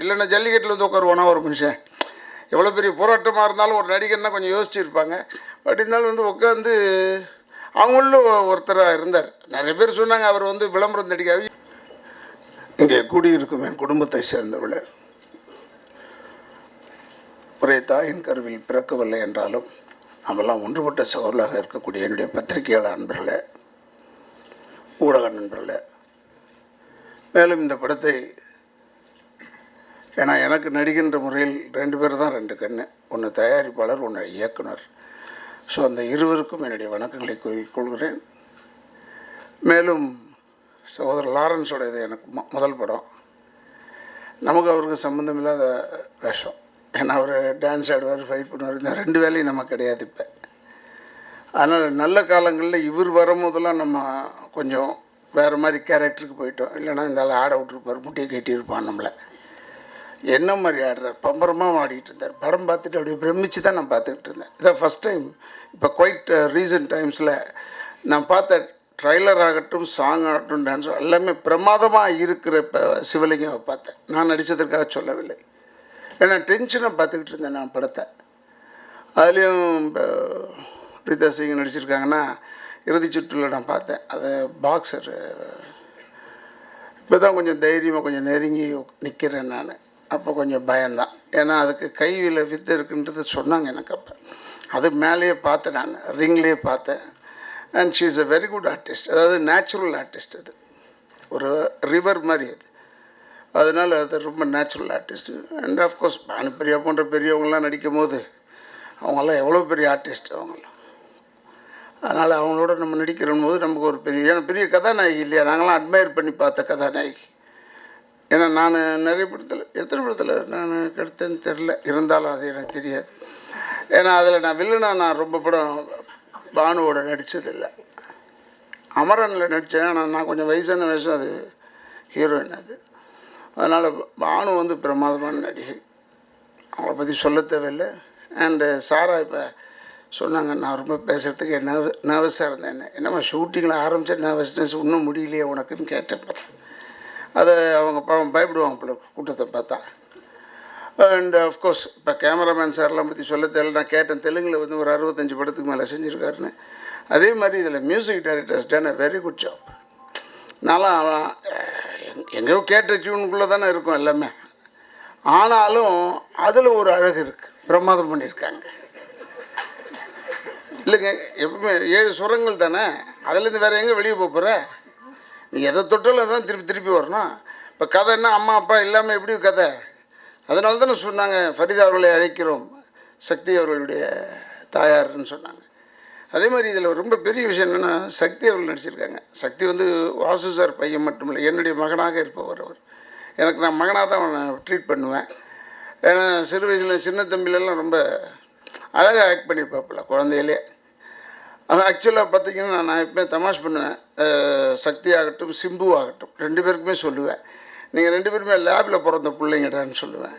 இல்லைன்னா ஜல்லிக்கட்டில் வந்து உட்காருவானா ஒரு மனுஷன்? எவ்வளோ பெரிய போராட்டமாக இருந்தாலும் ஒரு நடிகர்னா கொஞ்சம் யோசிச்சுருப்பாங்க. பட் இருந்தாலும் வந்து உட்காந்து அவங்களும் ஒருத்தராக இருந்தார். நிறைய பேர் சொன்னாங்க அவர் வந்து விளம்பரம் நடிக்காது இங்கே கூடியிருக்கும் என் குடும்பத்தை சேர்ந்தவளை. ஒரே தாயின் கருவில் பிறக்கவில்லை என்றாலும் நம்மெல்லாம் ஒன்றுபட்ட சகோதராக இருக்கக்கூடிய என்னுடைய பத்திரிகையாளர் நண்பர்களை ஊடக நண்பர்களை மேலும் இந்த படத்தை ஏன்னா எனக்கு நடிக்கின்ற முறையில் ரெண்டு பேர் தான் ரெண்டு கண்ணு. ஒன்று தயாரிப்பாளர் ஒன்று இயக்குனர். ஸோ அந்த இருவருக்கும் என்னுடைய வணக்கங்களை கூறிக்கொள்கிறேன் மேலும் சகோதரர் லாரன்ஸோட இது எனக்கு மொ- முதல் படம். நமக்கு அவருக்கு சம்மந்தம் இல்லாத வேஷம். ஏன்னா அவர் டான்ஸ் ஆடுவார் ஃபைட் பண்ணுவார். இந்த ரெண்டு வேலையும் நமக்கு கிடையாது இப்போ. அதனால் நல்ல காலங்களில் இவர் வரும்போதெல்லாம் நம்ம கொஞ்சம் வேறு மாதிரி கேரக்டருக்கு போயிட்டோம். இல்லைன்னா இந்த ஆள் ஆட விட்டுருப்பார் முட்டியை கட்டியிருப்பான் நம்மளை. என்ன மாதிரி ஆடுறார் பம்பரமாக ஆடிட்டு இருந்தார். படம் பார்த்துட்டு அப்படியே பிரமிச்சு தான் நான் பார்த்துக்கிட்டு இருந்தேன். இதான் ஃபஸ்ட் டைம் இப்போ குவைட் ரீசன்ட் டைம்ஸில் நான் பார்த்த ட்ரைலர் ஆகட்டும் சாங் ஆகட்டும் டான்ஸ் எல்லாமே பிரமாதமாக இருக்கிற இப்போ சிவலிங்கம் பார்த்தேன். நான் நடித்ததற்காக சொல்லவில்லை. ஏன்னா டென்ஷனை பார்த்துக்கிட்டு இருந்தேன் நான் படத்தை. அதுலேயும் இப்போ ரீதா சிங் நடிச்சிருக்காங்கன்னா இறுதி சுற்றில் நான் பார்த்தேன். அது பாக்ஸர் இப்போ தான் கொஞ்சம் தைரியமாக கொஞ்சம் நெருங்கி நிற்கிறேன் நான். அப்போ கொஞ்சம் பயம்தான். ஏன்னா அதுக்கு கையில் வித்து இருக்குன்றது சொன்னாங்க எனக்கு அப்போ. அது மேலேயே பார்த்தேன் நான் ரிங்லேயே பார்த்தேன். And she is a very good artist அதாவது நேச்சுரல் ஆர்டிஸ்ட் அது. ஒரு ரிவர் மாதிரி அது. அதனால் அது ரொம்ப natural artist and of course Bhanupriya போன்ற பெரியவங்களாம் நடிக்கும் போது அவங்களாம் எவ்வளோ பெரிய ஆர்டிஸ்ட் அவங்களாம் அதனால் அவங்களோட நம்ம நடிக்கிற போது நமக்கு ஒரு பெரிய ஏன்னா பெரிய கதாநாயகி இல்லையா? நாங்களாம் அட்மையர் பண்ணி பார்த்த கதாநாயகி. ஏன்னா நான் நிறைய படத்தில் எத்தனை படத்தில் நான் கெடுத்தேன்னு தெரில இருந்தாலும் அது எனக்கு தெரியாது. ஏன்னா அதில் நான் வில்லனா நான் ரொம்ப படம் பானுவோட நடித்ததில்லை அமரனில் நடித்தேன் ஆனால் நான் கொஞ்சம் வயசான வயசு அது ஹீரோயின் அது. அதனால் பானு வந்து பிரமாதமான நடிகை. அவங்கள பற்றி சொல்ல தேவையில்லை. அண்டு சாரா இப்போ சொன்னாங்க நான் ரொம்ப பேசுகிறதுக்கு நர்வ நர்வஸாக இருந்தேன் என்னம்மா ஷூட்டிங்கில் ஆரம்பித்த நர்வஸ்னஸ் இன்னும் முடியலையே உனக்குன்னு கேட்டேன். அதை அவங்க பாவம் பயப்படுவாங்க போல கூட்டத்தை பார்த்தா. அண்ட் அஃப்கோர்ஸ் இப்போ கேமராமேன் சார்லாம் பற்றி சொல்ல தெரியல. நான் கேட்டேன் தெலுங்கில் வந்து ஒரு அறுபத்தஞ்சு படத்துக்கு மேலே செஞ்சுருக்காருன்னு. அதே மாதிரி இதில் music directors done a very good job நான்லாம் எங்கேயோ கேட்ட டியூனுக்குள்ளே தானே இருக்கும் எல்லாமே. ஆனாலும் அதில் ஒரு அழகு இருக்குது பிரமாதம் பண்ணியிருக்காங்க. இல்லைங்க எப்பவுமே ஏழு சுரங்கள் தானே? அதுலேருந்து வேறு எங்கே வெளியே போகிற எதை தொட்டாலும் தான் திருப்பி திருப்பி வரணும். இப்போ கதை என்ன அம்மா அப்பா இல்லாமல் எப்படி கதை? அதனால தானே சொன்னாங்க ஃபரிதா அவர்களை அழைக்கிறோம் சக்தி அவர்களுடைய தாயார்னு சொன்னாங்க. அதே மாதிரி இதில் ரொம்ப பெரிய விஷயம் என்னென்னா சக்தி அவர்கள் நடிச்சிருக்காங்க. சக்தி வந்து வாசு சார் பையன் மட்டும் இல்லை என்னுடைய மகனாக இருப்பவர் அவர். எனக்கு நான் மகனாக தான் அவனை ட்ரீட் பண்ணுவேன். ஏன்னா சிறு வயசில் சின்ன தம்பிலெல்லாம் ரொம்ப அழகாக ஆக்ட் பண்ணியிருப்பாப்புல குழந்தையிலே. அவன் ஆக்சுவலாக பார்த்திங்கன்னா நான் எப்பவுமே தமாஷ் பண்ணுவேன். சக்தி ஆகட்டும் சிம்பு ஆகட்டும். ரெண்டு பேருக்குமே சொல்லுவேன். நீங்கள் ரெண்டு பேருமே லேபில் பிறந்த பிள்ளைங்கடான்னு சொல்லுவேன்.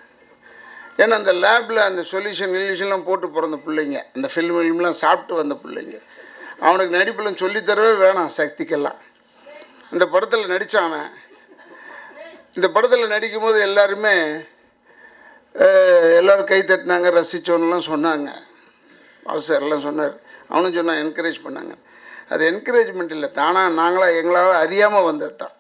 ஏன்னா அந்த லேபில் அந்த சொல்யூஷன் இல்யூஷன்லாம் போட்டு பிறந்த பிள்ளைங்க. அந்த ஃபில்ம் ஃபில்ம்லாம் சாப்பிட்டு வந்த பிள்ளைங்க. அவனுக்கு நடிப்பில் சொல்லித்தரவே வேணாம் சக்திக்கெல்லாம். இந்த படத்தில் நடித்தான் அவன். இந்த படத்தில் நடிக்கும்போது எல்லாருமே எல்லோரும் கை தட்டினாங்க ரசித்தோன்னெலாம் சொன்னாங்க. ஆசர்லாம் சொன்னார். அவனும் சொன்னான் என்கரேஜ் பண்ணாங்க. அது என்கரேஜ்மெண்ட் இல்லை. தானாக நாங்களாக எங்களால் அறியாமல் வந்தது தான்.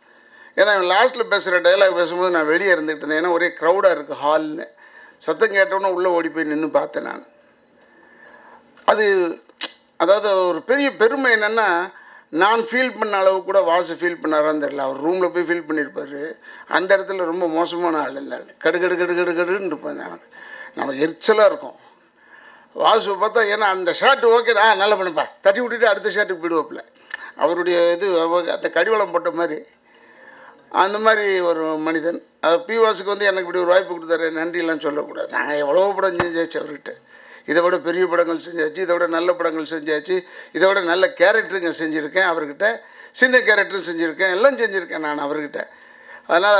ஏன்னா லாஸ்ட்டில் பேசுகிற டைலாக் பேசும்போது நான் வெளியே இருந்துகிட்டு இருந்தேன். ஏன்னா ஒரே க்ரௌடாக இருக்குது ஹால்னு சத்தம் கேட்டோன்னே உள்ளே ஓடி போய் நின்று பார்த்தேன் நான். அது அதாவது ஒரு பெரிய பெருமை என்னென்னா நான் ஃபீல் பண்ண அளவு கூட வாசு ஃபீல் பண்ணாரான்னு தெரியல. அவர் ரூமில் போய் ஃபீல் பண்ணியிருப்பார் அந்த இடத்துல ரொம்ப மோசமான ஆள் இல்லை. கடு கடு கடு கடு கடுன்னு இருப்பேன் நான் நமக்கு எரிச்சலாக இருக்கும். வாசு பார்த்தா ஏன்னா அந்த ஷர்ட் ஓகே ஆ நல்லா பண்ணுப்பா. தட்டி விட்டுட்டு அடுத்த ஷர்ட்டுக்கு போயிடுவாப்புல. அவருடைய இது அந்த கடிவளம் போட்ட மாதிரி. அந்த மாதிரி ஒரு மனிதன். அது பி வாசுக்கு வந்து எனக்கு இப்படி ஒரு வாய்ப்பு கொடுத்தாரு. நன்றியெல்லாம் சொல்லக்கூடாது. நான் எவ்வளோ படம் செஞ்சாச்சு அவர்கிட்ட. இதை விட பெரிய படங்கள் செஞ்சாச்சு இதை விட நல்ல படங்கள் செஞ்சாச்சு இதை விட நல்ல கேரக்டருங்க செஞ்சுருக்கேன் அவர்கிட்ட. சின்ன கேரக்டரும் செஞ்சுருக்கேன். எல்லாம் செஞ்சுருக்கேன் நான் அவர்கிட்ட. அதனால்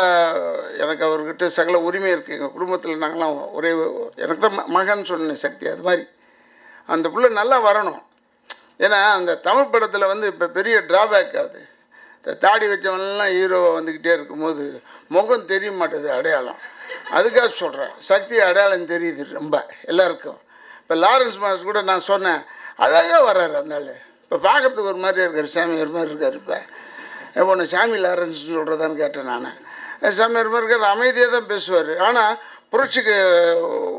எனக்கு அவர்கிட்ட சகல உரிமை இருக்குது எங்கள் குடும்பத்தில் நாங்களாம் ஒரே எனக்கு தான் ம- மகன் சொன்னேன் சக்தி அது மாதிரி. அந்த பிள்ளை நல்லா வரணும். ஏன்னா அந்த தமிழ் படத்தில் வந்து இப்போ பெரிய ட்ராபேக் ஆகுது இந்த தாடி வச்சவனெல்லாம் ஹீரோவை வந்துக்கிட்டே இருக்கும்போது முகம் தெரிய மாட்டேது அடையாளம். அதுக்காக சொல்கிறேன் சக்தி அடையாளம் தெரியுது ரொம்ப எல்லாருக்கும். இப்போ லாரன்ஸ் மாஸ் கூட நான் சொன்னேன். அழகாக வர்றாரு அந்த இப்போ பார்க்குறதுக்கு ஒரு மாதிரி இருக்கார் சாமி ஒரு மாதிரி இருக்கார் இப்போ. ஒன்று சாமி லாரன்ஸ் சொல்கிறதான்னு கேட்டேன் நான். சாமி ஒரு மாதிரி இருக்கார் அமைதியாக தான் பேசுவார். ஆனால் புரட்சிக்கு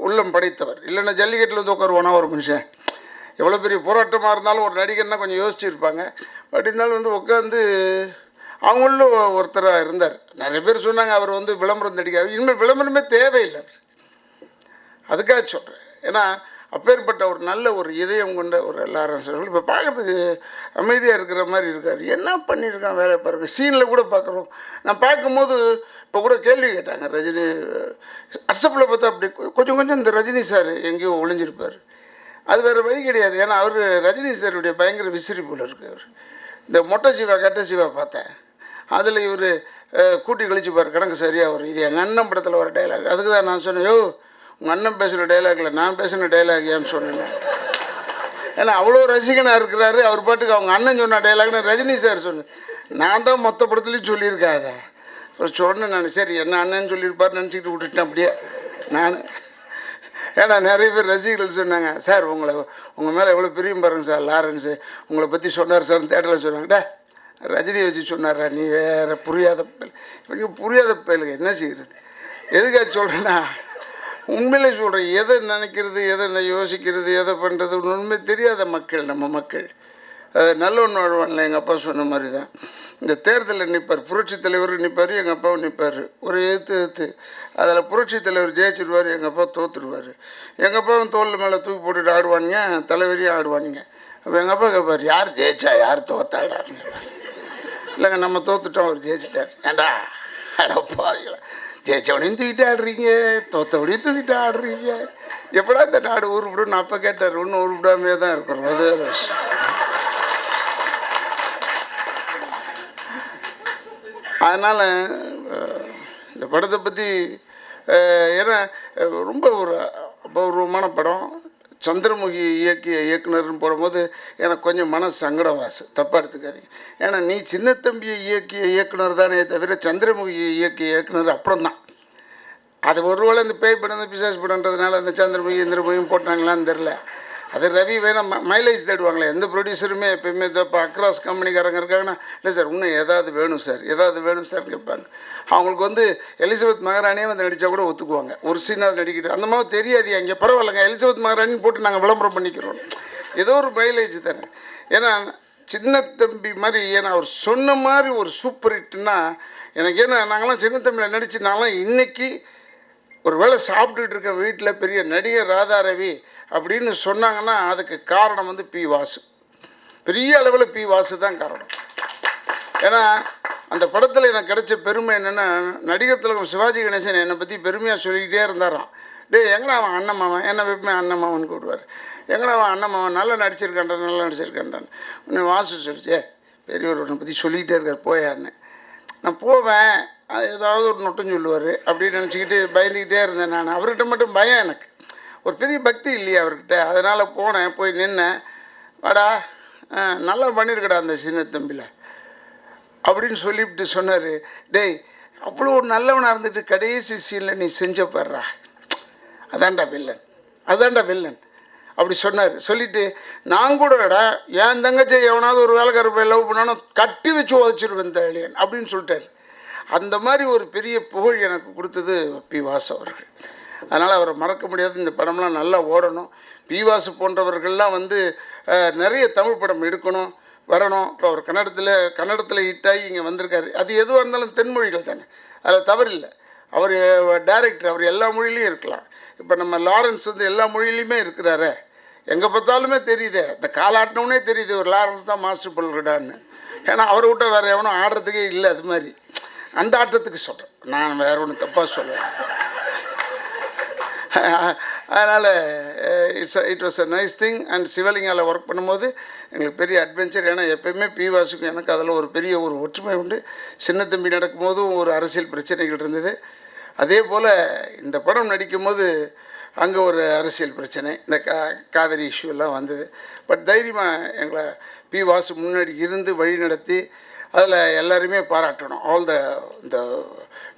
உள்ளம் படைத்தவர். இல்லைன்னா ஜல்லிக்கட்டில் வந்து உட்காருவானா ஒரு மனுஷன்? எவ்வளோ பெரிய போராட்டமாக இருந்தாலும் ஒரு நடிகர்னா கொஞ்சம் யோசிச்சுருப்பாங்க பட் இருந்தாலும் வந்து உட்காந்து அவங்களும் ஒருத்தராக இருந்தார். நிறைய பேர் சொன்னாங்க அவர் வந்து விளம்பரம் நடிக்க. இனிமேல் விளம்பரமே தேவையில்லை. அதுக்காக சொல்கிறேன் ஏன்னா அப்பேற்பட்ட ஒரு நல்ல ஒரு இதயம் கொண்ட ஒரு லாரன்ஸ் அவர்கள் இப்போ பார்க்குறதுக்கு அமைதியாக இருக்கிற மாதிரி இருக்கார். என்ன பண்ணியிருக்கான் வேலை பாருங்கள் சீனில் கூட பார்க்குறோம் நான் பார்க்கும்போது இப்போ கூட கேள்வி கேட்டாங்க ரஜினி. அசப்பில் பார்த்தா அப்படி கொஞ்சம் கொஞ்சம் இந்த ரஜினி சார் எங்கேயோ ஒளிஞ்சிருப்பார். அது வேறு வழி கிடையாது. ஏன்னா அவர் ரஜினி சாருடைய பயங்கர விசிறி போல் இருக்கு அவர் இந்த மொட்டை சிவா கட்ட சிவா பார்த்தேன். அதில் இவர் கூட்டி கழிச்சுப்பார் கணக்கு சரியாக வரும். இது எங்கள் அண்ணன் படத்தில் வர டைலாக் அதுக்கு தான் நான் சொன்னேன் யோ உங்கள் அண்ணன் பேசுகிற டைலாகில் நான் பேசின டைலாக் ஏன்னு சொன்னேன். ஏன்னா அவ்வளோ ரசிகனாக இருக்கிறாரு. அவர் பாட்டுக்கு அவங்க அண்ணன் சொன்ன டைலாக்னு ரஜினி சார் சொன்னேன் நான் தான் மொத்த படத்துலையும் சொல்லியிருக்காங்க. அப்புறம் சொன்னேன் நான் சரி என்ன அண்ணன் சொல்லியிருப்பார் நினச்சிக்கிட்டு விட்டுட்டேன் அப்படியே. நான் ஏன்னா நிறைய பேர் ரசிகர்கள் சொன்னாங்க சார் உங்களை உங்கள் மேலே எவ்வளோ பிரியம் பாருங்க சார் லாரன்ஸு. உங்களை பற்றி சொன்னார் சார் தேட்டரில் சொன்னாங்க. டே ரஜினி வச்சு சொன்னாரா? நீ வேறு புரியாத பயல் இவங்க புரியாத பயலுங்க என்ன செய்கிறது எதுக்காக சொல்கிறேன்னா உண்மையிலே சொல்கிறேன் எதை நினைக்கிறது எதை என்ன யோசிக்கிறது எதை பண்ணுறது உண்மை தெரியாத மக்கள் நம்ம மக்கள். அது நல்ல ஒன்று வாழ்வான்ல எங்கள் அப்பா சொன்ன மாதிரி தான் இந்த தேர்தலில் நிற்பார் புரட்சி தலைவர் நிற்பார் எங்கள் அப்பாவும் நிற்பார் ஒரு எழுத்து எழுத்து. அதில் புரட்சி தலைவர் ஜெயிச்சிருவார் எங்கள் அப்பா தோற்றுடுவார் எங்கள் அப்பாவும் தோல் மேலே தூக்கி போட்டுட்டு ஆடுவானுங்க தலைவரையும் ஆடுவானுங்க. அப்போ எங்கள் அப்பா கேட்பார் யார் ஜெயிச்சா யார் தோத்தாடான்னு இல்லைங்க நம்ம தோத்துட்டோம் அவர் ஜெயிச்சிட்டார். ஏண்டா? அடப்பாங்களா ஜெயிச்சவனையும் தூக்கிட்டு ஆடுறீங்க தோத்தவனையும் தூக்கிட்டு ஆடுறீங்க. எப்படா இந்த நாடு உருப்பிடும் நான் அப்போ கேட்டார் ஒன்றும் உருப்பிடாமே தான் இருக்கிறோம் அது விஷயம். அதனால் இந்த படத்தை பற்றி ஏன்னா ரொம்ப ஒரு அபூர்வமான படம். சந்திரமுகி இயக்கிய இயக்குனர்னு போடும்போது எனக்கு கொஞ்சம் மன சங்கடம் வாசு தப்பாக எடுத்துக்காதீங்க. ஏன்னா நீ சின்ன தம்பியை இயக்கிய இயக்குனர் தானே தவிர சந்திரமுகி இயக்கிய இயக்குனர் அப்புறம் தான் அது ஒருவேளை இந்த பேய் படம் இந்த பிசாஸ் படன்றதுனால அந்த சந்திரமுகி இந்திரமுகியும் போட்டாங்களான்னு தெரில அது ரவி வேணா மைலேஜ் தேடுவாங்களே. எந்த ப்ரொடியூசருமே எப்பயுமே இப்போ அக்ராஸ் கம்பெனிக்காரங்க இருக்காங்கன்னா இல்லை சார் இன்னும் ஏதாவது வேணும் சார் ஏதாவது வேணும் சார் கேட்பாங்க. அவங்களுக்கு வந்து எலிசபெத் மகாராணியே வந்து நடித்தா கூட ஒத்துக்குவாங்க. ஒரு சீனாக நடிக்கிட்டு அந்த மாதிரி தெரியாது அங்கே பரவாயில்லைங்க எலிசபெத் மகாராணின்னு போட்டு நாங்கள் விளம்பரம் பண்ணிக்கிறோம். ஏதோ ஒரு மைலேஜ் தானே. ஏன்னா சின்ன தம்பி மாதிரி ஏன்னா அவர் சொன்ன மாதிரி ஒரு சூப்பர் ஹிட்னா எனக்கு ஏன்னா நாங்களாம் சின்ன தம்பியில் நடித்து நாங்களாம் இன்றைக்கி ஒரு வேளை சாப்பிட்டுட்டு இருக்க வீட்டில் பெரிய நடிகர் ராதா ரவி அப்படின்னு சொன்னாங்கன்னா அதுக்கு காரணம் வந்து பி வாசு. பெரிய அளவில் பி வாசு தான் காரணம். ஏன்னா அந்த படத்தில் எனக்கு கிடைச்ச பெருமை என்னென்னா நடிகர் திலகம் சிவாஜி கணேசன் என்னை பற்றி பெருமையாக சொல்லிக்கிட்டே இருந்தாராம். டேய் எங்கடா அவன் அண்ணன் மாவன் என்னை எப்பவுமே அண்ணன் மாவன் கூப்பிடுவார். எங்கடா அவன் அண்ணன் மாவன் நல்லா நடிச்சிருக்கான்டா நல்லா நடிச்சிருக்கான்டான் உன்னை வாசு சொல்லிச்சே பெரியவர் உன்னை பற்றி சொல்லிக்கிட்டே இருக்கார் போயான்னு. நான் போவேன் அது ஏதாவது ஒரு நொட்டம் சொல்லுவார் அப்படின்னு நினச்சிக்கிட்டு பயந்துக்கிட்டே இருந்தேன் நான். அவர்கிட்ட மட்டும் பயம் எனக்கு. ஒரு பெரிய பக்தி இல்லையா அவர்கிட்ட. அதனால் போனேன் போய் நின்னேன். வாடா ஆ, நல்லா பண்ணியிருக்கடா அந்த சின்ன தம்பியில் அப்படின்னு சொல்லிவிட்டு சொன்னார். டேய் அவ்வளோ ஒரு நல்லவனாக இருந்துட்டு கடைசி சீனில் நீ செஞ்ச பாடுறா அதான்டா வில்லன். அதான்டா வில்லன். அப்படி சொன்னார். சொல்லிட்டு நான் கூடடா என் தங்கச்சி எவனாவது ஒரு வேலைக்கார போய் லவ் பண்ணாலும் கட்டி வச்சு உதச்சிருவேன் இந்த அப்படின்னு சொல்லிட்டாரு. அந்த மாதிரி ஒரு பெரிய புகழ் எனக்கு கொடுத்தது பி. வாச அவர்கள். அதனால் அவரை மறக்க முடியாது. இந்த படம்லாம் நல்லா ஓடணும். பி வாசு போன்றவர்கள்லாம் வந்து நிறைய தமிழ் படம் எடுக்கணும் வரணும். இப்போ அவர் கன்னடத்தில் கன்னடத்தில் ஹிட்டாகி இங்கே வந்திருக்காரு. அது எதுவாக இருந்தாலும் தென்மொழிகள் தானே. அதில் தவறில்லை அவர் டைரக்டர் அவர் எல்லா மொழியிலையும் இருக்கலாம். இப்போ நம்ம லாரன்ஸ் வந்து எல்லா மொழியிலையுமே இருக்கிறாரே. எங்கே பார்த்தாலுமே தெரியுதே. இந்த காலாட்டினவுனே தெரியுது ஒரு லாரன்ஸ் தான் மாஸ்டர் பல்கடான்னு. ஏன்னா அவரை விட்ட வேறு எவனும் ஆடுறதுக்கே இல்லை அது மாதிரி. அந்த ஆட்டத்துக்கு சொல்கிறேன் நான் வேற ஒன்று தப்பாக சொல்லுவேன் அதனால் it's it was a nice thing and சிவலிங்காவில் work பண்ணும்போது எங்களுக்கு பெரிய அட்வென்ச்சர் ஏன்னா எப்பயுமே பி வாசுக்கும் எனக்கு அதில் ஒரு பெரிய ஒரு ஒற்றுமை உண்டு. சின்ன தம்பி நடக்கும்போதும் ஒரு அரசியல் பிரச்சனைகள் இருந்தது. அதே போல் இந்த படம் நடிக்கும்போது அங்கே ஒரு அரசியல் பிரச்சனை இந்த கா காவேரி இஷ்யூ எல்லாம் வந்தது. பட் தைரியமாக எங்களை பி வாசு முன்னாடி இருந்து வழி நடத்தி அதில் எல்லாருமே பாராட்டணும். ஆல் த இந்த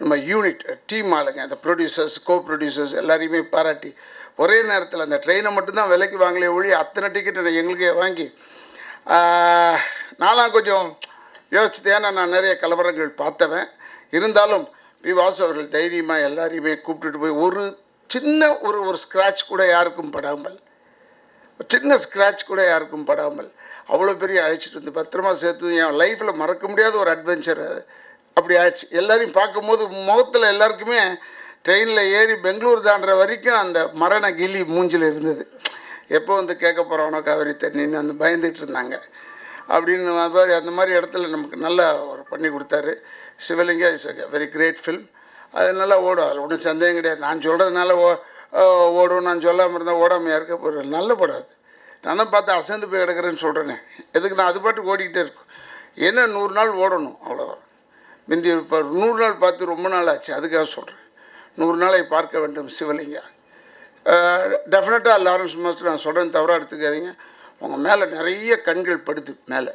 நம்ம யூனிட் டீம் ஆளுங்க அந்த ப்ரொடியூசர்ஸ் கோ ப்ரொடியூசர்ஸ் எல்லாரையுமே பாராட்டி ஒரே நேரத்தில் அந்த ட்ரெயினை மட்டும்தான் விலைக்கு வாங்கலே ஒழி அத்தனை டிக்கெட்டை எங்களுக்கே வாங்கி ஆஹ், நான்லாம் கொஞ்சம் யோசிச்சு ஏன்னா நான் நிறைய கலவரங்கள் பார்த்தவன். இருந்தாலும் பி. வாசு அவர்கள் தைரியமாக எல்லாரையுமே கூப்பிட்டுட்டு போய் ஒரு சின்ன ஒரு ஒரு ஸ்க்ராட்ச் கூட யாருக்கும் படாமல் சின்ன ஸ்க்ராட்ச் கூட யாருக்கும் படாமல் அவ்வளோ பெரிய அழைச்சிட்டு வந்து பத்திரமா சேர்த்து என் லைஃப்பில் மறக்க முடியாத ஒரு அட்வென்ச்சர் அது. அப்படி ஆச்சு. எல்லாரையும் பார்க்கும்போது முகத்தில் எல்லாருக்குமே ட்ரெயினில் ஏறி பெங்களூர் தாண்டுற வரைக்கும் அந்த மரண கிளி மூஞ்சில் இருந்தது. எப்போ வந்து கேட்க போகிறோனோ காவிரி தண்ணின்னு அந்த பயந்துட்டு இருந்தாங்க. அப்படின்னு மாதிரி அந்த மாதிரி இடத்துல நமக்கு நல்லா ஒரு பண்ணி கொடுத்தாரு. Sivalinga is a very great film அது நல்லா ஓடும். அதில் ஒன்றும் சந்தேகம் கிடையாது. நான் சொல்கிறதுனால ஓ ஓடும். நான் சொல்லாமல் இருந்தால் ஓடாமல் இருக்க போகிறது நல்ல படம் அது. நானும் பார்த்து அசந்து போய் கிடக்குறேன்னு சொல்கிறேனே எதுக்கு நான் அது பாட்டு ஓடிக்கிட்டே இருக்கும். என்ன நூறு நாள் ஓடணும் அவ்வளோதான் முந்தி இப்போ நூறு நாள் பார்த்து ரொம்ப நாள் ஆச்சு அதுக்காக சொல்கிறேன் நூறு நாளை பார்க்க வேண்டும் சிவலிங்கா டெஃபினட்டாக லாரன்ஸ் மாஸ்டர் நான் சொல்கிறேன் தவறாக எடுத்துக்காதீங்க. உங்கள் மேலே நிறைய கண்கள் படுது மேலே.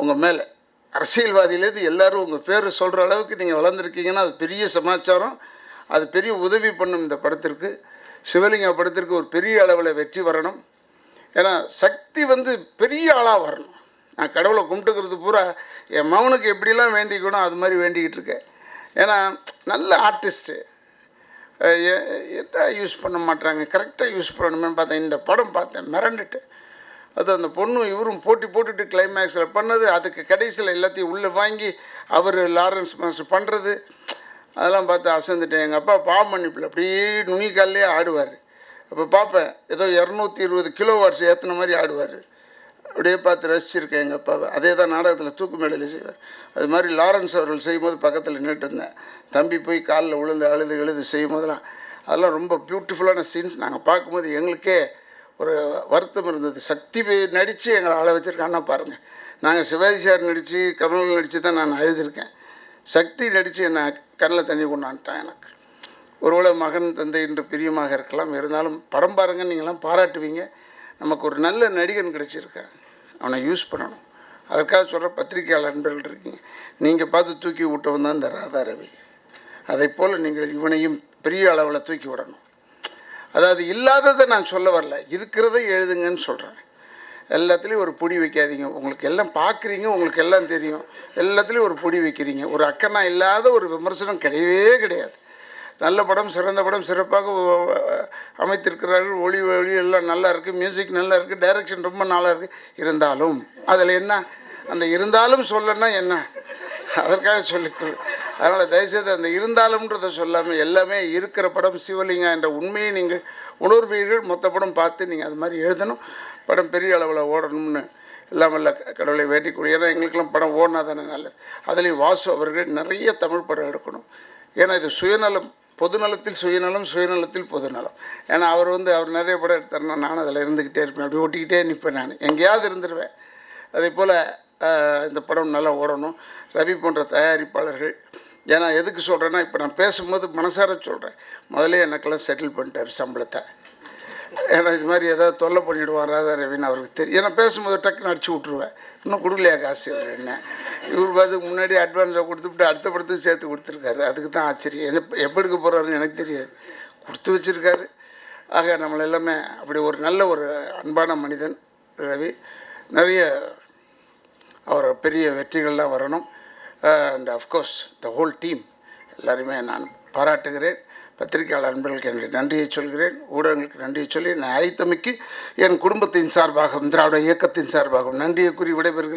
உங்கள் மேலே. அரசியல்வாதியிலேருந்து எல்லாரும் உங்கள் பேர் சொல்கிற அளவுக்கு நீங்கள் வளர்ந்துருக்கீங்கன்னா அது பெரிய சமாச்சாரம். அது பெரிய உதவி பண்ணும் இந்த படத்திற்கு. சிவலிங்க படத்திற்கு ஒரு பெரிய அளவில் வெற்றி வரணும். ஏன்னா சக்தி வந்து பெரிய ஆளாக வரணும். நான் கடவுளை கும்பிட்டுக்கிறது பூரா என் மகனுக்கு எப்படிலாம் வேண்டிக்கணும் அது மாதிரி வேண்டிக்கிட்டு இருக்கேன். ஏன்னா நல்ல ஆர்டிஸ்ட்டு எதா யூஸ் பண்ண மாட்டாங்க கரெக்டாக யூஸ் பண்ணணுமே பார்த்தேன். இந்த படம் பார்த்தேன் மிரண்டுட்டு. அது அந்த பொண்ணும் இவரும் போட்டி போட்டுட்டு கிளைமேக்ஸில் பண்ணது அதுக்கு கடைசியில் எல்லாத்தையும் உள்ளே வாங்கி அவர் லாரன்ஸ் மாஸ்டர் பண்ணுறது அதெல்லாம் பார்த்து அசந்துட்டேன். எங்கள் அப்பா பாவ மன்னிப்பில் அப்படியே நுனிக்கால்லே ஆடுவார். அப்போ பார்ப்பேன் ஏதோ இரநூத்தி இருபது கிலோ வாட்ஸ் ஏற்றின மாதிரி ஆடுவார். அப்படியே பார்த்து ரசிச்சிருக்கேன் எங்கள் அப்பாவை. அதே தான் நாடகத்தில் தூக்கு மேடையில் செய்வார். அது மாதிரி லாரன்ஸ் அவர்கள் செய்யும்போது பக்கத்தில் நின்றுட்டு இருந்தேன். தம்பி போய் காலில் விழுந்து அழுது எழுது செய்யும் போதெல்லாம் அதெல்லாம் ரொம்ப பியூட்டிஃபுல்லான சீன்ஸ் நாங்கள் பார்க்கும்போது எங்களுக்கே ஒரு வருத்தம் இருந்தது. சக்தி நடித்து எங்களை ஆள வச்சுருக்கான்னா பாருங்கள் நாங்கள் சிவாஜி சார் நடித்து கமல் நடித்து தான் நான் எழுதியிருக்கேன் சக்தி நடித்து என்னை கண்ணில் தண்ணி கொண்டான்ட்டான் எனக்கு. ஒருவேளை மகன் தந்தை என்று பிரியமாக இருக்கலாம். இருந்தாலும் படம் பாருங்கன்னு நீங்களாம் பாராட்டுவீங்க. நமக்கு ஒரு நல்ல நடிகன் கிடச்சிருக்கேன் அவனை யூஸ் பண்ணணும். அதற்காக சொல்கிற பத்திரிகையாளர் நண்பர்கள் இருக்கீங்க. நீங்கள் பார்த்து தூக்கி விட்டவன் தான் இந்த ராதா ரவி. அதை போல் நீங்கள் இவனையும் பெரிய அளவில் தூக்கி விடணும். அதாவது இல்லாததை நான் சொல்ல வரல. இருக்கிறதை எழுதுங்கன்னு சொல்கிறேன் எல்லாத்துலேயும் ஒரு பொடி வைக்காதீங்க. உங்களுக்கு எல்லாம் பார்க்குறீங்க உங்களுக்கு எல்லாம் தெரியும். எல்லாத்துலேயும் ஒரு பொடி வைக்கிறீங்க. ஒரு அக்கனா இல்லாத ஒரு விமர்சனம் கிடையவே கிடையாது. நல்ல படம் சிறந்த படம் சிறப்பாக அமைத்திருக்கிறார்கள். ஒளி ஒளி எல்லாம் நல்லா இருக்குது மியூசிக் நல்லா இருக்குது டைரக்ஷன் ரொம்ப நல்லா இருக்குது இருந்தாலும் அதில் என்ன? அந்த இருந்தாலும் சொல்லனா என்ன? அதற்காக சொல்லிக்கொள் அதனால் தயவுசெய்து அந்த இருந்தாலும்ன்றத சொல்லாமல் எல்லாமே இருக்கிற படம் சிவலிங்கா என்ற உண்மையை நீங்கள் உணர்வீர்கள். மொத்த படம் பார்த்து நீங்கள் அது மாதிரி எழுதணும். படம் பெரிய அளவில் ஓடணும்னு இல்லாமல் வல்ல கடவுளை வேண்டிக்கூடிய ஏன்னா எங்களுக்கெல்லாம் படம் ஓடினா தானே நல்லது. அதுலேயும் வாசு அவர்கள் நிறைய தமிழ் படம் எடுக்கணும். ஏன்னா இது சுயநலம் பொதுநலத்தில் சுயநலம் சுயநலத்தில் பொதுநலம். ஏன்னா அவர் வந்து அவர் நிறைய படம் எடுத்தார்னா நானும் அதில் இருந்துக்கிட்டே இருப்பேன். அப்படி ஓட்டிக்கிட்டே நிற்பேன் நான். எங்கேயாவது இருந்துருவேன். அதே போல் இந்த படம் நல்லா ஓடணும். ரவி போன்ற தயாரிப்பாளர்கள் ஏன்னா எதுக்கு சொல்கிறேன்னா இப்போ நான் பேசும்போது மனசார சொல்கிறேன் முதல்ல எனக்கெல்லாம் செட்டில் பண்ணிட்டார் சம்பளத்தை. ஏன்னா இது மாதிரி ஏதாவது தொல்லை பண்ணிவிடுவான் ராதா ரவின்னு அவருக்கு தெரியும் ஏன்னா பேசும்போது டக்குன்னு அடிச்சு விட்ருவேன் இன்னும் கொடுக்கலையா காசு இவர் என்ன? இவர் அதுக்கு முன்னாடி அட்வான்ஸை கொடுத்துட்டு அடுத்த படத்துக்கு சேர்த்து கொடுத்துருக்காரு. அதுக்கு தான் ஆச்சரியம். என்ன எப்போ எடுக்க போகிறாருன்னு எனக்கு தெரியாது. கொடுத்து வச்சுருக்காரு. ஆக நம்மளை எல்லாமே அப்படி ஒரு நல்ல ஒரு அன்பான மனிதன் ரவி. நிறைய அவர் பெரிய வெற்றிகள்லாம் வரணும். And of course the whole team எல்லாருமே நான் பாராட்டுகிறேன். பத்திரிகையாளர் அன்பர்களுக்கு என்னுடைய நன்றியை சொல்கிறேன். ஊடகங்களுக்கு நன்றியை சொல்லி நான் அழைத்தமைக்கு என் குடும்பத்தின் சார்பாகவும் திராவிட இயக்கத்தின் சார்பாகவும் நன்றியை கூறி விடைபெறுகிறேன்.